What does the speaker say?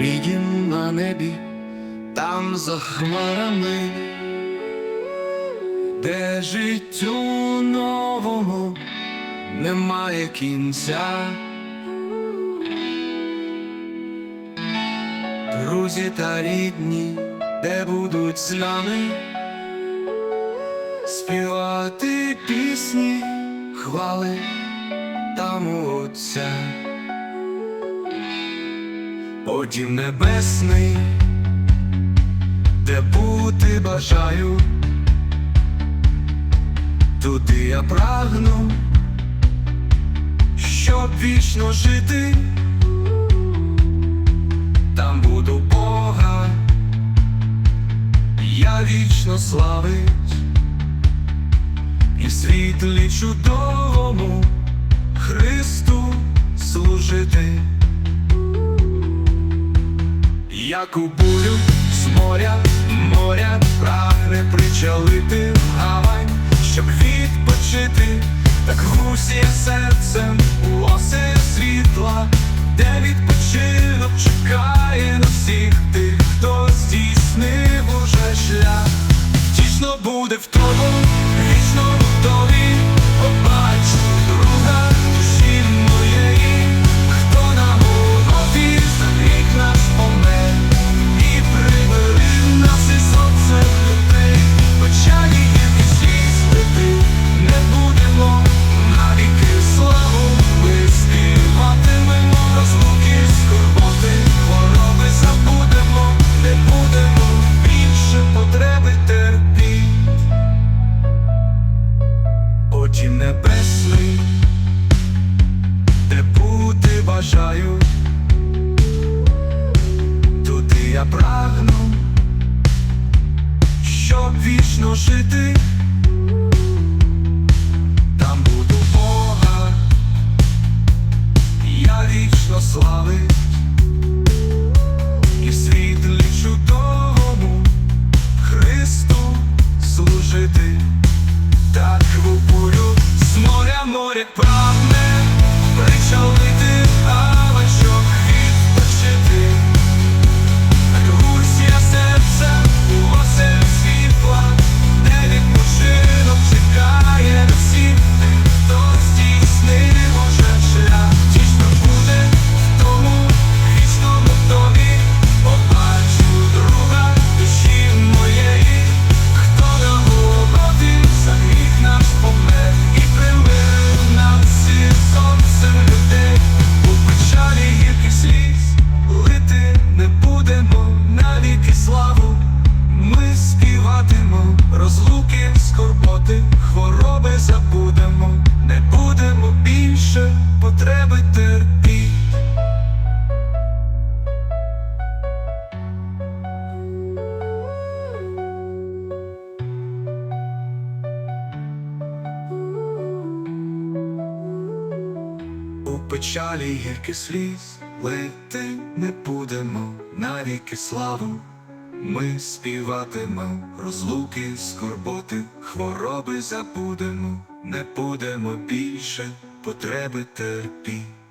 Мій на небі, там за хмарами, де життю нового немає кінця. Друзі та рідні, де будуть з нами співати пісні, хвали там у Отця. Потім небесний, де бути бажаю, туди я прагну, щоб вічно жити, там буду Бога, я вічно славить, і в світлі чудовому Христу служити. Як у бурю з моря, моря прагне причалити гавань, щоб відпочити, так гусіє серцем у оси світла, де відпочинок чекає на всіх тих, бажаю, туди я прагну, щоб вічно жити, там буду Бога, я вічно славить, і в світлі чудовому Христу служити. Так в бурю з моря море печалі гірки сліз лети не будемо навіки славу. Ми співатимо розлуки, скорботи, хвороби забудемо, не будемо більше потреби терпіть.